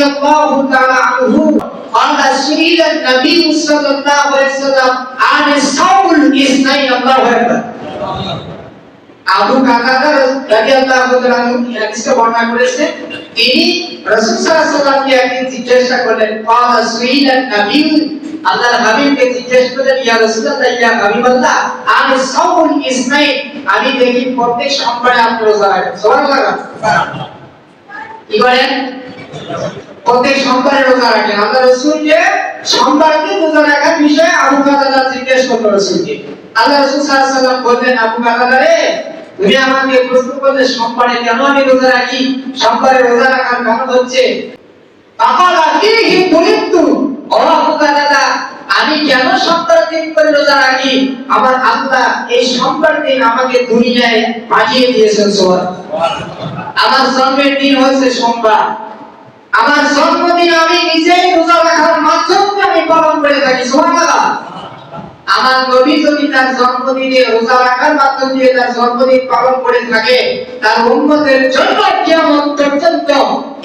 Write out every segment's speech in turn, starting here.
রাদিয়াল্লাহু তাআলা আনহু قال سئل النبي صلى الله عليه وسلم عن الصوم الاثنين الله اكبر আবু কাতাদা রাদিয়াল্লাহু তাআলা এই হাদিসটা বর্ণনা করেছে তিনি রাসূল সাল্লাল্লাহু আলাইহি ওয়াসাল্লামকে একদিন জিজ্ঞাসা করলেন قال سئل النبي আল্লাহর হাবিবকে জিজ্ঞেস করলেন ইয়া রাসূলুল্লাহ ইয়া হাবিবাল্লাহ আমি সাউল ইসমাইল আমি দেখি প্রত্যেক সোমবারে আপনি রোজা রাখেন সুবহানাল্লাহ কি বলেন প্রত্যেক সোমবারে রোজা রাখেন। আল্লাহ রাসূলকে সোমবারকে রোজা রাখার বিষয়ে আবু কাতাদা জিজ্ঞেস করল রাসূলকে। আল্লাহ রাসূল ওয়াসাল্লাম বললেন, আবু কাতাদা রে, তুমি আমাকে প্রশ্ন করলে সোমবারে কেন আমি রোজা রাখি? সোমবারে রোজা রাখার কারণ হচ্ছে তাহলে ফিহি বুলিতু ও আবু কাতাদা, আমি কেন সোমবার দিন করে রোজা রাখি? আমার আল্লাহ এই সোমবার দিন আমাকে দুনিয়ায় পাঠিয়ে দিয়েছেন সুবহান আমার জন্মের দিন হচ্ছে সোমবার। আমার জন্মদিন আমি নিজেই রোজা রাখার মাধ্যমে আমি পালন করে থাকি, সুবহানাল্লাহ। আমার নবী যদি তার জন্মদিনে রোজা রাখার মাধ্যম দিয়ে তার জন্মদিন পালন করে থাকে, তার উম্মতের জন্য কিয়ামত পর্যন্ত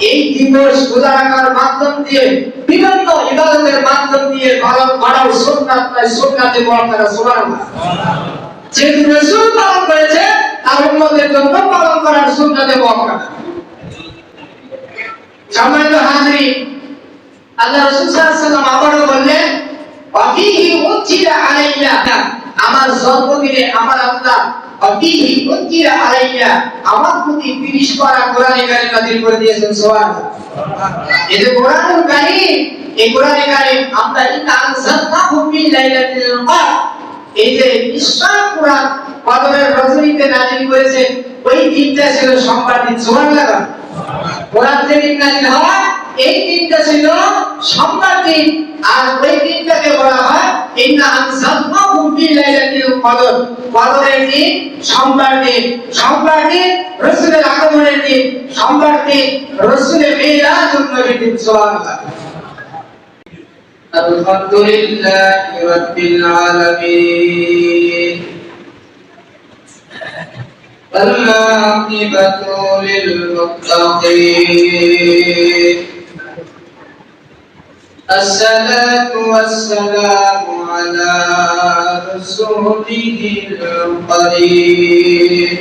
এই দিবস রোজা রাখার মাধ্যম দিয়ে, বিভিন্ন ইবাদতের মাধ্যম দিয়ে পালন করার সুন্নাত তাই সুন্নাতে বর্তারা সুবহানাল্লাহ। যেহেতু রাসূল পালন করেছে, তার উম্মতের জন্য পালন করার সুন্নাতে বর্তারা সম্মানিত হাজরিন আল্লাহ রাসূল সাল্লাল্লাহু আলাইহি বললেন, অফিহি উজ্জিরা আলাইয়া। আমার জন্মদিনে আমার আল্লাহ অফিহি উজ্জিরা আলাইয়া আমার প্রতি 30 পারা কোরআনে কারীম নাযিল করে দিয়েছেন, সুবহানাল্লাহ। এই যে ওই দিনটা ছিল সোমবার দিন কোরআন যেদিন নাযিল হয় এই দিনটা ছিল সোমবার দিন আর ওই দিনটাকে বলা হয় ইন্না আনজালনাহু ফি লাইলাতিল কদর কদরের দিন সোমবার দিন সোমবার দিন রাসূলের আগমনের দিন সোমবার দিন রাসূলের মিরাজুন নবীর দিন সুবহানাল্লাহ الحمد لله رب العالمين العاقبة للمتقين. الصلاة والسلام على رسوله القريب.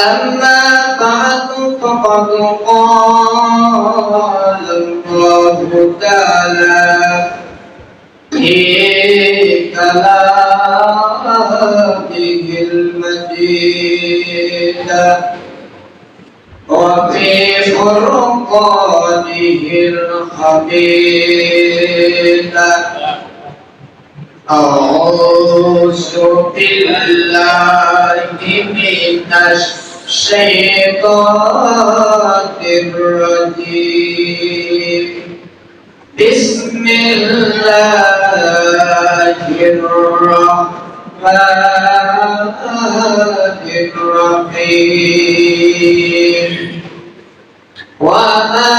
أما بعد فقد قال الله تعالى في كلامه المجيد وفي فرقانه الحميد أعوذ بالله من الشيطان الرجيم. بسم الله الرحمن الرحيم. وما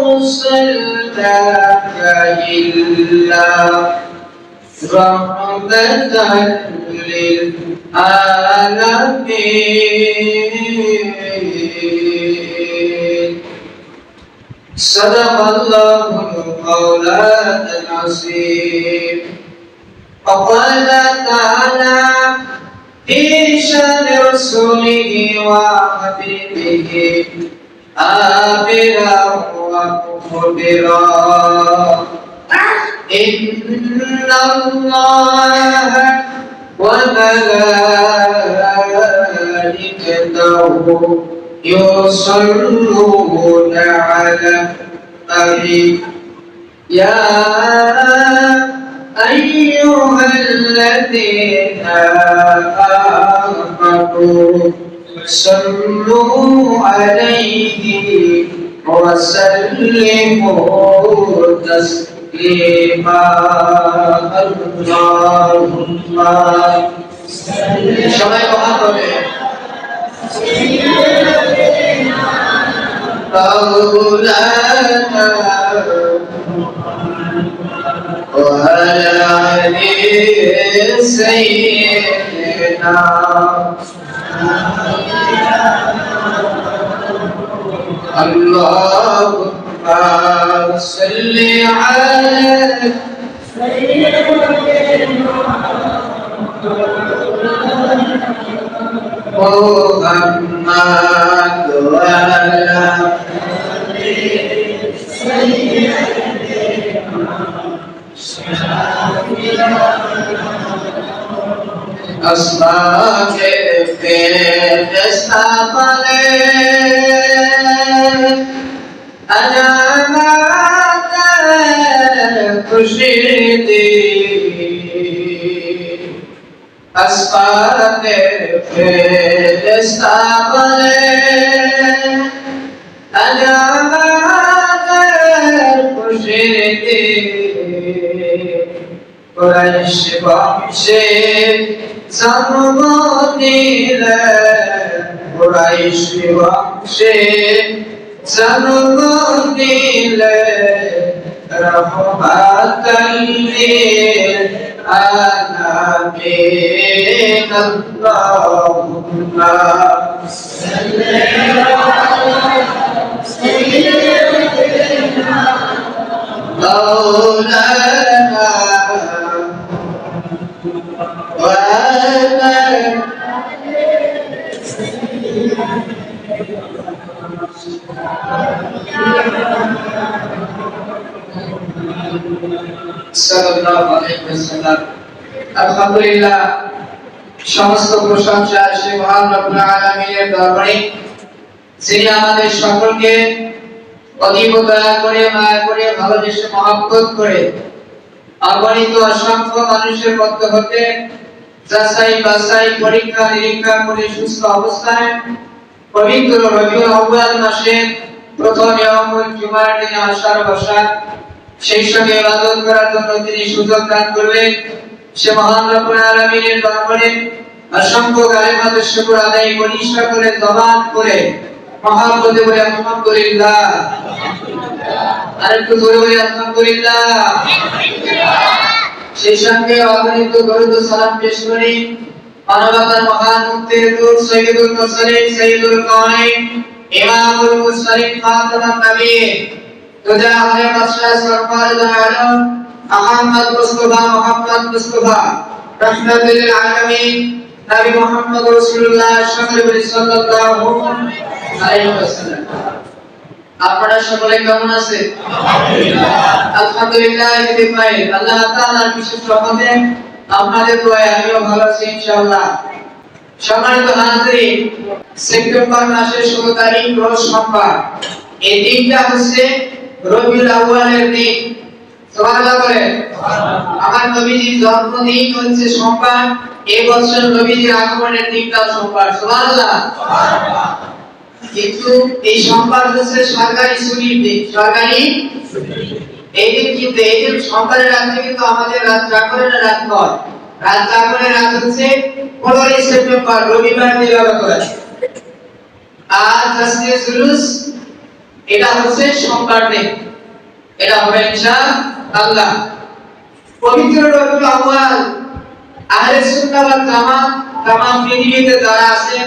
أرسلناك إلا رحمة للعالمين. صدق الله المولى العظيم. وقال تعالى رسوله وحبيبه. آمرا ومخبرا إن الله وملائكته يصلون على النبي. يا أيها الذين آمنوا صلوا عليه وسلموا تسليما اللهم সবাই কথা বলে مولانا وعلى آل سيدنا اللهم صل على محمد وعلى أصحاب الخير استقبل أنا معك خشيتي أصحاب الخير কুরাইশ বংশে জন্ম নিলেন কুরাইশ বংশে জন্ম নিলেন রহমাতাল লিল আলামিন আল্লাহুম্মা সাল্লি আলা আলহামদুলিল্লাহ, সমস্ত প্রশংসা সে মহান রব্বুল দরবারে, যিনি আমাদের সকলকে অতীব দয়া করে, মায়া করে, ভালোবেসে মহাব্বত করে, অগণিত অসংখ্য মানুষের মধ্যে হতে যাচাই বাছাই, পরীক্ষা নিরীক্ষা করে সুস্থ অবস্থায় পবিত্র রবিউল আউয়াল মাসের প্রথম ইয়ামুল জুমার দিনে আসার বসা। সেই সঙ্গে ইবাদত করার জন্য তিনি সুযোগ দান করলেন সে মহান রব্বুল আলামিনের দরবারে অসংখ্য গালিমাতের শুকর আদায় করি সকলে জবান করে, মহাব্বতে বলে আলহামদুলিল্লাহ। আর একটু জোরে বলে আলহামদুলিল্লাহ। সেই সঙ্গে অগণিত দরুদ ও সালাম পেশ করি। মানবতার মহান মুক্তির দূত সৈয়দুল মুরসালিন সৈয়দুল কাউনাইন ইমামুল মুরসালিন, খাতামুন নবীন। তুজা হরে বাদশাহ সরকার আলম, আহমদ মুস্তাফা, মোহাম্মদ মুস্তাফা, রহমাতুল আলামিন, নবী মুহাম্মদ রাসূলুল্লাহ সাল্লাল্লাহু আলাইহি ওয়াসাল্লাম। আপনারা সকলে কেমন আছেন? আলহামদুলিল্লাহ আল্লাহ তাআলার বিশেষ রহমতে আপনাদের দোয়ায় আমিও ভালো আছি, ইনশাআল্লাহ। সম্মানিত হাজিরিন সেপ্টেম্বর মাসের 16 তারিখ, রোজ সোমবার। এই দিনটা হচ্ছে রবিউল আউয়ালের দিন। সুবহানাল্লাহ বলেন। আমার নবীজির জন্মদিন হচ্ছে সোমবার। এই বছর নবীজির আগমনের দিনটা সোমবার। সুবহানাল্লাহ। কিন্তু এই সোমবার হচ্ছে সরকারি ছুটির সরকারি? এই কিন্তু এই সোমবারের রাত্রে কিন্তু আমাদের রাত জাগরণের রাত নয় রাত জাগরণের রাত হচ্ছে পনেরোই সেপ্টেম্বর, রবিবার দিন করে। আর জাসনে জুলুস, এটা হচ্ছে সোমবার দিন এটা হবে ইনশাআল্লাহ। পবিত্র রবিউল আউয়াল, আহলে সুন্নাহ ওয়াল জামাত, তামাম পৃথিবীতে যারা আছেন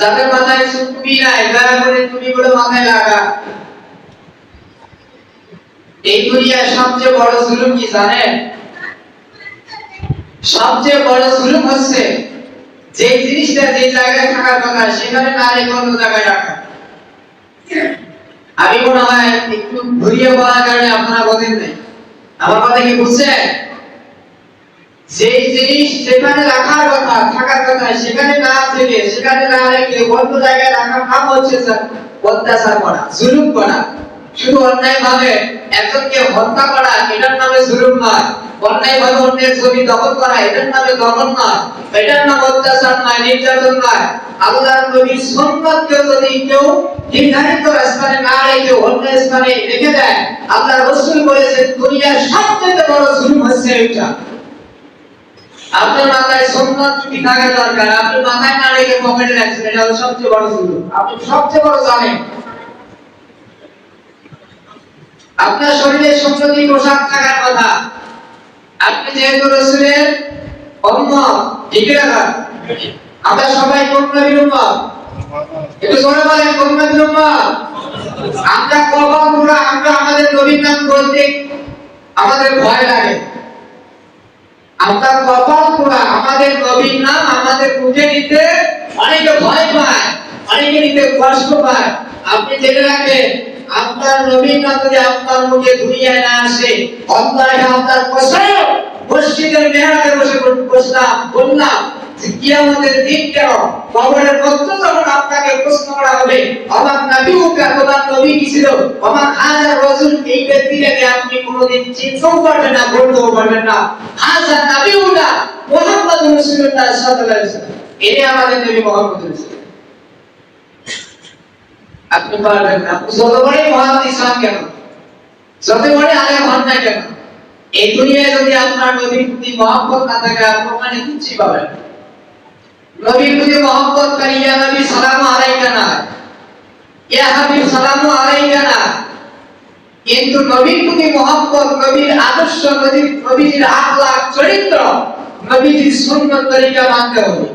যাদের মাথায় সুকুবি নাই, দয়া করে তুমি বলে মাথায় লাগা। এই দুনিয়ার সবচেয়ে বড় জুলুম কি জানেন? সবচেয়ে বড় জুলুম হচ্ছে যে জিনিসটা যে জায়গায় থাকার কথা, সেখানে না রেখে অন্য জায়গায় রাখা। আমি মনে হয় একটু ঘুরিয়ে বলার কারণে আপনারা বোঝেন নাই। আমার কথা কি বুঝছেন? যে জিনিস সেখানে রাখার কথা, থাকার কথা সেখানে না থেকে, সেখানে না রেখে অন্য জায়গায় রাখার নাম হচ্ছে অত্যাচার করা, জুলুম করা। শুধু অন্যায় ভাবে একজনকে হত্যা করা, এটার নামে জুলুম নয়। অন্যায় ভাবে অন্যের জমি দখল করা, এটার নামে দখল নয়। এটার নাম অত্যাচার নয়, নির্যাতন নয়। আল্লাহর নবীর সুন্নাতকে যদি কেউ নির্ধারিত স্থানে না রেখে অন্য স্থানে রেখে দেয় আল্লাহ রসুল বলেছেন, দুনিয়ার সবচেয়ে বড় জুলুম হচ্ছে এটা আপনার মাথায় সুন্নাত কি থাকা দরকার, আপনি মাথায় না রেখে পকেটে রাখছেন, এটা হলো সবচেয়ে বড় জুলুম আপনি সবচেয়ে বড় জানেন আপনার শরীরে সুন্দরী পোশাক থাকার কথা। আপনি যেহেতু রসুলের উম্মত টিকে রাখা আমরা সবাই কোন নবীর উম্মত। একটু জোরে বলেন কোন নবীর উম্মত। আমরা কখন আমরা আমাদের নবীর নাম বলতে আমাদের ভয় লাগে। আমরা কপাল পোড়া আমাদের নবীর নাম আমাদের মুখে নিতে অনেকে ভয় পায়, অনেকে নিতে কষ্ট পায়। আপনি জেনে রাখেন, আপনার নবীর নাম যদি আপনার মুখে দুনিয়ায় না আসে অন্তরে আপনার কষ্ট মসজিদের মেহরাবে বসে বসলাম, বললাম কিয়ামতের দিন কেন কবরের মধ্যে যখন আপনাকে প্রশ্ন করা হবে আমার নবী উকা তোমার নবী কি ছিল? আমার হাজার রসুল এই ব্যক্তিটাকে আপনি কোনোদিন চিনতেও পারবেন না বলতেও পারবেন না। হাজার নবী উকা মোহাম্মদ রাসূলুল্লাহ সাল্লাল্লাহু আলাইহি ওয়াসাল্লাম। এনে আমাদের নবী মোহাম্মদ রাসূল আপনি পারবেন না। যত বড়ই মহাদিস হন কেন? যত বড়ই আলেম হন না কেন? এই দুনিয়ায় যদি আপনার নবীর প্রতি না থাকে, আপনি ওখানে কিছুই পাবেন না। নবীর প্রতি মহব্বত করি, ইয়া নবী, সালামু আলাইকা না। ইয়া হাবিব, সালামু আলাইকা না। কিন্তু নবীর প্রতি মহব্বত, নবীর আদর্শ, নবীর নবীর আখলাক চরিত্র নবীর সুন্নত তরিকা মানতে হবে।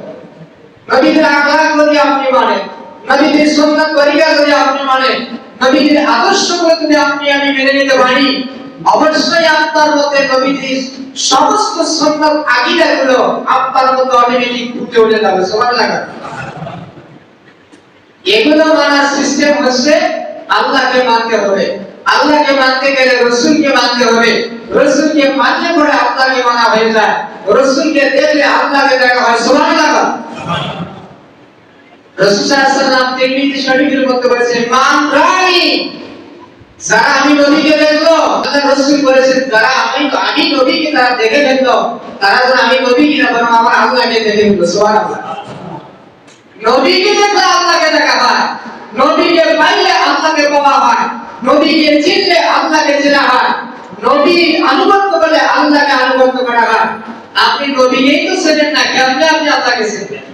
নবীর আখলাক যদি আপনি মানেন নবীর সুন্নত তরিকা যদি আপনি মানেন নবীর আদর্শগুলো যদি আপনি আমি মেনে নিতে পারি অবশ্যই আপনার মধ্যে নবীজির সমস্ত সুন্নত আকীদাগুলো আপনার মধ্যে অটোমেটিক ফুটে উঠে যাবে সবার লাগা এগুলো মানার সিস্টেম হচ্ছে আল্লাহকে মানতে হবে। আল্লাহকে মানতে গেলে রসুলকে মানতে হবে। রসুলকে মানলে পরে আল্লাহকে মানা হয়ে যায়। রসুলকে দেখলে আল্লাহকে দেখা হয় সবার লাগা রসুল সাল্লাল্লাহু আলাইহি ওয়াসাল্লাম তিরমিজি শরীফের মধ্যে বলেছেন, মান রাই যারা আমি নবীকে দেখল রসুল যারা আমি আমি দেখে তারা আমি কিনা বরং আমার আল্লাহকে দেখে দেখলে আল্লাহকে দেখা হয়। পাইলে আল্লাহকে পাওয়া হয়। চিনলে আল্লাহকে চেনা হয়। আনুগত্য করলে আল্লাহকে আনুগত্য করা হয়। আপনি নবীকেই তো চেনেন না, কেমনে আপনি আল্লাহকে চিনবেন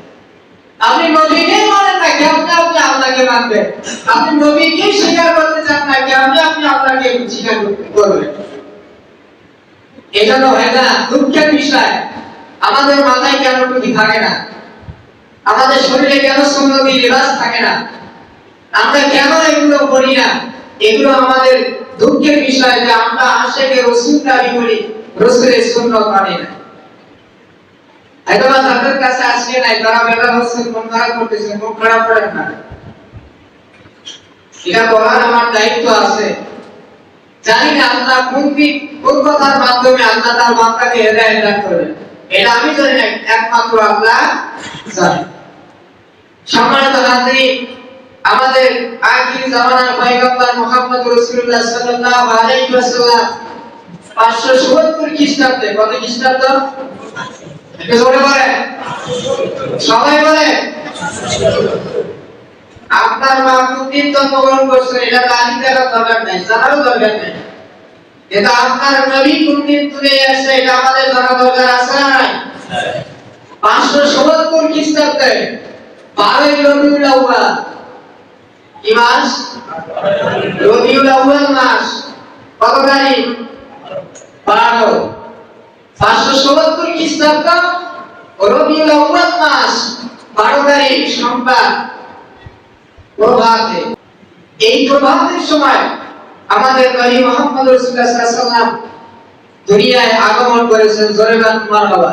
আপনি নবীকেই মানেন না কেমনে আপনি আল্লাহকে মানবেন। আপনি নবীকেই স্বীকার করতে চান না কেমনে আপনি আল্লাহকে স্বীকার করবেন। এজন্য হয় না, দুঃখের বিষয়। আমাদের মাথায় কেন টুপি থাকে না? আমাদের শরীরে কেন সুন্নতি লিবাস থাকে না? আমরা কেন এগুলো করি না? এগুলো আমাদের দুঃখের বিষয় যে আমরা আশেকে রসুল দাবি করি, রসুলের সুন্নত মানি না। হয়তো বা তাদের কাছে আসছে নাই তারা বেলা হচ্ছে মন খারাপ করতেছে মন খারাপ করেন না এটা বলার আমার দায়িত্ব আছে। জানি না আল্লাহ কোন দিক, কোন কথার মাধ্যমে আল্লাহ তার বান্দাকে হেদায়েত দান করবেন। এটা আমি জানি না, একমাত্র আল্লাহ জানেন সম্মানিত হাজরি আমাদের আখির জামানার পয়গম্বর মুহাম্মদ রাসূলুল্লাহ সাল্লাল্লাহু আলাইহি ওয়াসাল্লাম 570 খ্রিস্টাব্দে, কত খ্রিস্টাব্দ? সবাই বলে আপনার মা কোনদিন জন্মগ্রহণ করছে এটা জানি দেওয়ার দরকার নাই, জানারও দরকার নাই। কিন্তু আপনার নবী কোনদিন তুলে আসছে এটা আমাদের জানা দরকার আছে না নাই? পাঁচশো সত্তর খ্রিস্টাব্দে বারোই রবিউল আউয়াল। কি মাস? রবিউল আউয়াল মাস। কত তারিখ? বারো। পাঁচশো সত্তর খ্রিস্টাব্দ রবিউল আউয়াল মাস, বারো তারিখ সোমবার প্রভাতে। এই প্রভাতের সময় আমাদের নবী মুহাম্মদ রাসূলুল্লাহ সাল্লাল্লাহু দুনিয়ায় আগমন করেছেন জোরে বান মারহাবা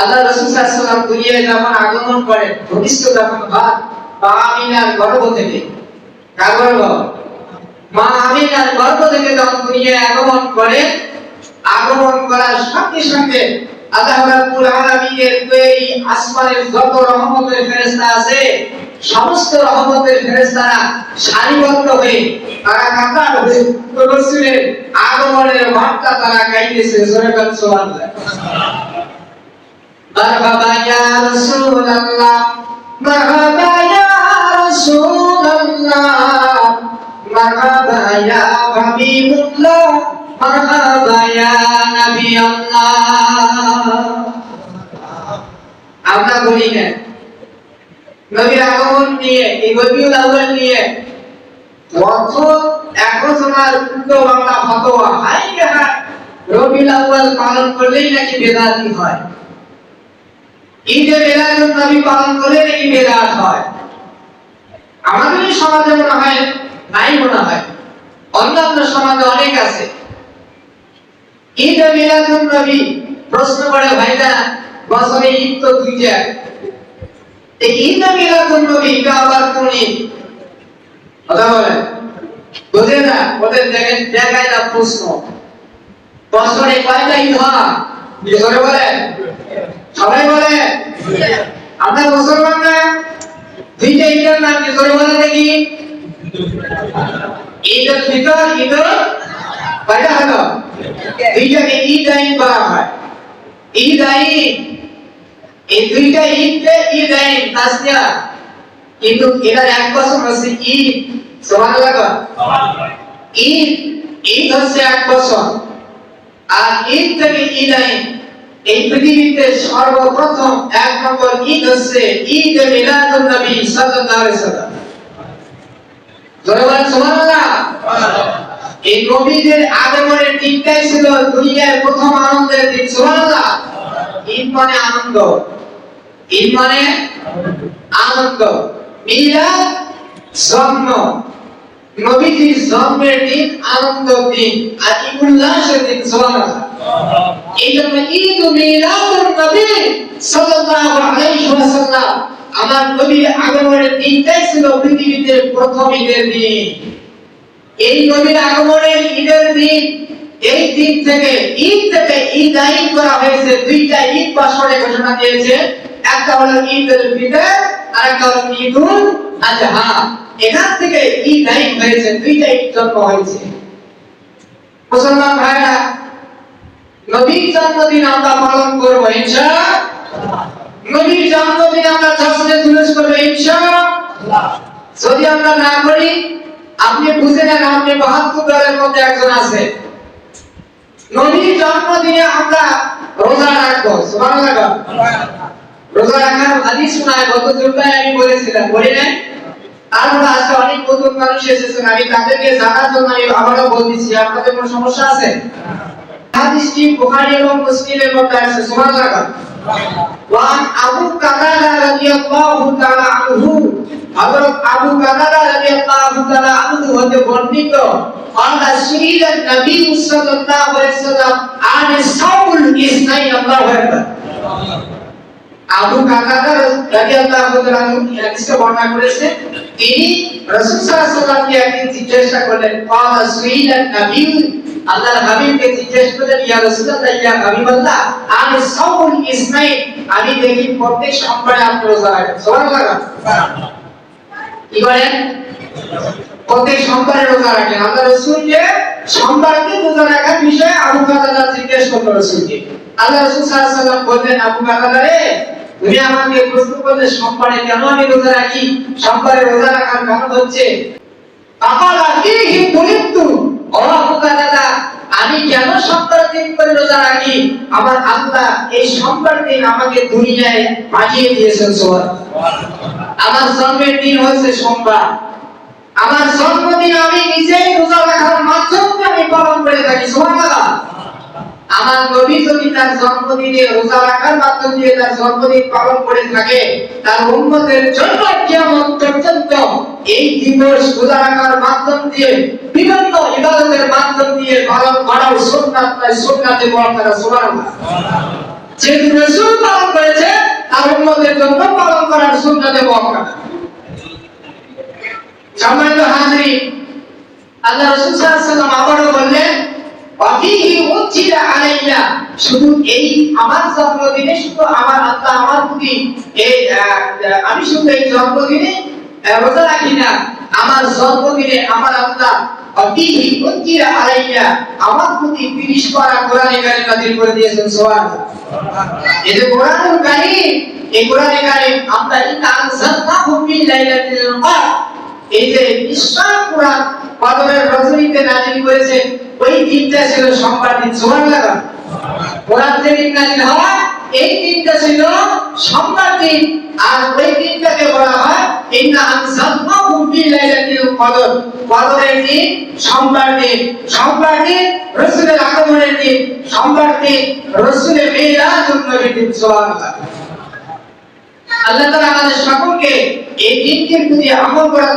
আল্লাহ রাসূল সাল্লাল্লাহু দুনিয়ায় যখন আগমন করেন ভবিষ্যৎ যখন ভাত বা আমিনার গর্ভ থেকে, কার গর্ভ? মা আমিনার গর্ভ থেকে যখন দুনিয়ায় আগমন করে আগমন করার সঙ্গে সঙ্গে আল্লাহ রাব্বুল আলামিনের তৈরি আসমানের যত রহমতের ফেরেশতা আছে, সমস্ত রহমতের ফেরেশতারা সারিবদ্ধ হয়ে তারা কাতার হয়ে রাসূলের আগমনের ঘণ্টা তারা গাইতেছে। জোরে বল সুবহানাল্লাহ। মারহাবা ইয়া রাসূলুল্লাহ, মারহাবা ইয়া রাসূলুল্লাহ, মারহাবা ইয়া মারহাবা ইয়া নবী আল্লাহ আমরা বলি না। নবীর আগমন নিয়ে, এই রবিউল আউয়াল নিয়ে অর্থ এখন তোমার উল্টো বাংলা ফতোয়া। হাই দেখা রবিউল আউয়াল পালন করলেই নাকি বেদাতি হয়। ঈদে মিলাদুন নবী পালন করলে নাকি বেদাত হয়। আমাদের সমাজে মনে হয়, নাই মনে হয়। অন্যান্য সমাজে অনেক আছে। ঈদে মিলাদুন নবী প্রশ্ন করে ভাইরা, বছরে ঈদ তো দুইটা। এই ঈদ মিলাদুন নবী এটা আবার কোন ঈদ? কথা বলেন। বুঝে না, ওদের দেখেন, দেখায় না প্রশ্ন। বছরে কয়টা ঈদ হয়? জোরে বলেন? সবাই বলে আমরা মুসলমান না? দুইটা ঈদের নাম কি জোরে বলে দেখি? ঈদ ফিতর ঈদ কয়টা হলো। ঈদ আইন হয়। ঈদ আইন এই দুইটা ঈদকে ঈদ আইন কিন্তু এটার এক বছর হচ্ছে ঈদ সুবহানাল্লাহ ঈদ ঈদ হচ্ছে এক বছর। আর ঈদ থেকে ঈদ আইন এই পৃথিবীতে সর্বপ্রথম এক নম্বর ঈদ হচ্ছে ঈদ মিলাদুন নবী সাল্লাল্লাহু আলাইহি সাল্লাম জোরে বলেন সুবহানাল্লাহ। এই নবীদের আগমনের দিনটাই ছিল দুনিয়ার প্রথম আনন্দের দিন, সুবহানাল্লাহ। ঈদ মানে আনন্দ। ঈদ মানে আনন্দ। মিলাদ, জন্ম। নবীজির জন্মের দিন, আনন্দ দিন। আর ঈদ উল্লাসের দিন, সুবহানাল্লাহ। এই জন্য ঈদ মিলাদুন নবী সাল্লাল্লাহু আলাইহি ওয়াসাল্লাম। আমার নবীর আগমনের দিনটাই ছিল পৃথিবীতে প্রথম ঈদের দিন। এই নবীর আগমনের ঈদের দিন, এই দিন থেকে, ঈদ থেকে ঈদ আইন করা হয়েছে, দুইটা ঈদ বছরে ঘোষণা দিয়েছে। একটা হলো ঈদ উল ফিতর আর একটা হলো ঈদ উল আজহা। এখান থেকে ঈদ আইন হয়েছে, দুইটা ঈদ জন্ম হয়েছে। মুসলমান ভাইরা, নবীর জন্মদিন আমরা পালন করব, ইনশাআল্লাহ। নবীর জন্মদিন আমরা জশ্নে জুলুস করব ইনশাআল্লাহ। যদি আমরা না করি আপনি বুঝে নেন আপনি বাহাত্তর দলের মধ্যে একজন আছে। নবীর জন্মদিনে আমরা রোজা রাখব রোজা রাখার হাদিস শোনায়, গত জুমায় আমি বলেছিলাম, বলি নাই? তারপরে আজকে অনেক নতুন মানুষ এসেছেন, আমি তাদেরকে জানার জন্য আমি আবারও বলতেছি আপনাদের কোনো সমস্যা আছে? হাদিসটি বুখারী এবং মুসলিমের মধ্যে আছে, সুবহানাল্লাহ আবু কাদাদা রাদিয়াল্লাহু তাআলা আনহু হতে বর্ণিত আল্লাহ সিরিলান নবী সাল্লাল্লাহু আলাইহি সাল্লাম আন সাউল ইসনাই আল্লাহু আকবার। আবু কাদাদা রাদিয়াল্লাহু তাআলা হাদিসে বর্ণনা করেছে তিনি রাসূল সাল্লাল্লাহু আলাইহি সাল্লামকে জিজ্ঞাসা করলেন আল্লাহ সিরিলান নবী? আল্লাহর হাবিবকে জিজ্ঞেস করলেন, ইয়া রাসূলুল্লাহ, ইয়া হাবিবাল্লাহ, আন সাউল ইসনাই? আমি দেখি প্রত্যেক সোমবারে আপনি রোজা রাখেন। সুবহানাল্লাহ। কি করেন? রোজা রাখেন। আল্লাহ রোজা রাখার বিষয়ে আবু কাতাদা জিজ্ঞেস করলেন রাসূলকে। আল্লাহ রাসূল ওয়াসাল্লাম বললেন, আবু কাতাদা রে তুমি আমাকে প্রশ্ন করলে কেন আমি রোজা রাখি? রোজা রাখার কারণ হচ্ছে আমি কেন সোমবার দিন করে রোজা রাখি? আমার আল্লাহ এই সোমবার দিন আমাকে দুনিয়ায় পাঠিয়ে দিয়েছেন, সুবহানাল্লাহ। আমার জন্মের দিন হচ্ছে সোমবার। আমার জন্মদিন আমি নিজেই রোজা রাখার মাধ্যমে আমি পালন করে থাকি আমার নবী যদি তার জন্মদিনে রোজা রাখার মাধ্যম দিয়ে তার জন্মদিন পালন করে থাকে, তার জন্য পর্যন্ত এই দিবস রোজা রাখার মাধ্যম দিয়ে, বিভিন্ন ইবাদতের মাধ্যম দিয়ে পালন করাও বর্তারা সুবহানাল্লাহ। যেহেতু পালন করেছে তার উম্মতের জন্য পালন করার সুন্নাতে বর্তারা সম্মানিত হাজির, আল্লাহ রাসূল সাল্লাল্লাহু আলাইহি বললেন ওয়াফিহি উজিলা আলাইয়া শুধু এই আমার জন্মদিনে, শুধু আমার আল্লাহ আমার প্রতি আমি শুধু এই জন্মদিনে রোজা রাখি না, আমার জন্মদিনে আমার আল্লাহ ওয়াফিহি উজিলা আলাইয়া, আমার প্রতি 30 পারা কোরআনে কারীম নাযিল করে দিয়েছেন, সুবহানাল্লাহ। এই যে রজনীতে ওই দিনটা ছিল সোমবার দিন সুবহানাল্লাহ। কোরআন হয় এই দিনটা ছিল সোমবার দিন আর ওই দিনটাকে বলা হয়, ইন্না লাইলাতিল কদর। কদরের দিন দিন। দিন আগমনের দিন। দিন দিন আল্লাহ। আমাদের সকলকে এই দিনটির প্রতি আমল করার